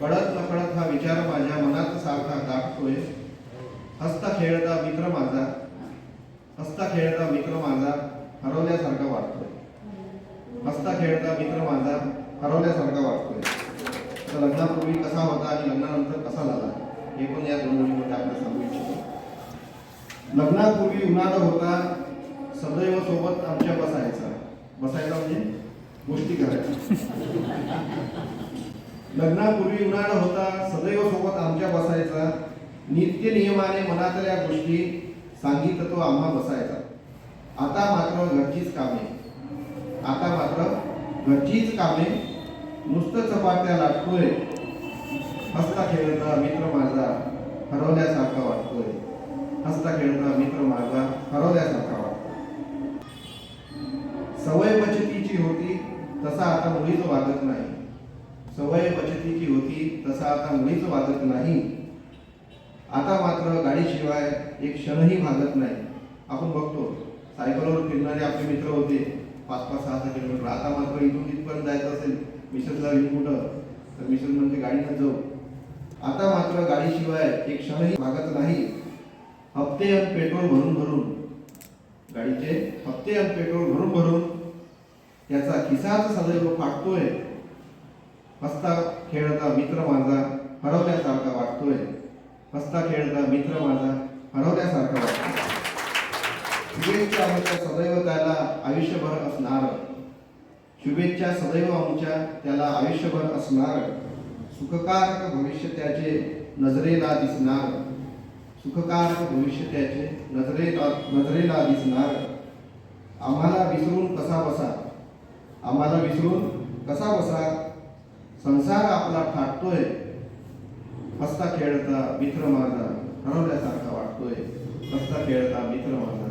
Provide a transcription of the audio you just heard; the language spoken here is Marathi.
कळत नकळत हा विचार माझ्या मनात सारखा दाटतोय हसता खेळता मित्र माझा. हसता खेळता मित्र माझा हरवल्यासारखा वाटतोय. हसता खेळता मित्र माझा हरवल्यासारखा वाटतोय. तर लग्नापूर्वी कसा होता आणि लग्नानंतर कसा झाला हे पण या दोन गोष्टीमध्ये आपल्याला सांगू इच्छितो. लग्नापूर्वी उन्हाळा होता सदैव सोबत आमच्या बसायचा. बसायचा म्हणजे गोष्टी करायच्या. लग्नापूर्वी उन्हाळा होता सदैव सोबत आमच्या बसायचा. नित्य नियमाने मनातल्या गोष्टी सांगित तो आम्हा बसायचा. आता मात्र घरचीच कामे. आता मात्र घरचीच कामे. नुसतं चपात्या लाटतोय. हसता खेळता मित्र माझा हरवल्यासारखा वाटतोय. हसता खेळता मित्र माझा हरवल्यासारखा वाटतोय. सवय बचतीची होती तसा आता मुळीच वागत नाही. सवय बचतीची होती तसा आता मुळीच वागत नाही. आता मात्र गाडीशिवाय एक क्षणही भागत नाही. आपण बघतो सायकलवर फिरणारे आपले मित्र होते. पाच पाच सहा सहा किलोमीटर. आता मात्र इथून तिथपर्यंत जायचं असेल मिसेसला घेऊन कुठं? तर मिसेस म्हणजे गाडीनं जाऊ. आता मात्र गाडीशिवाय एक क्षणही भागत नाही. हप्ते आणि पेट्रोल भरून भरून. गाडीचे हप्ते आणि पेट्रोल भरून भरून. त्याचा खिसाच सदैव फाटतोय. हसता खेळता मित्र माझा हरवल्यासारखा वाटतोय हसता खेळता मित्र माझा हरवल्यासारखा वाटतोय शुभेच्छा आमच्या सदैव त्याला आयुष्यभर असणार शुभेच्छा सदैव आमच्या त्याला आयुष्यभर असणार सुखकारक भविष्य त्याचे नजरेला दिसणार सुखकारक भविष्य त्याचे नजरेला नजरेला दिसणार आम्हाला विसरून कसा बसा आम्हाला विसरून कसा बसा संसार आपला थाटतोय. हसता खेळता मित्र माझा. हरवल्यासारखा वाटतोय. हसता खेळता मित्र माझा.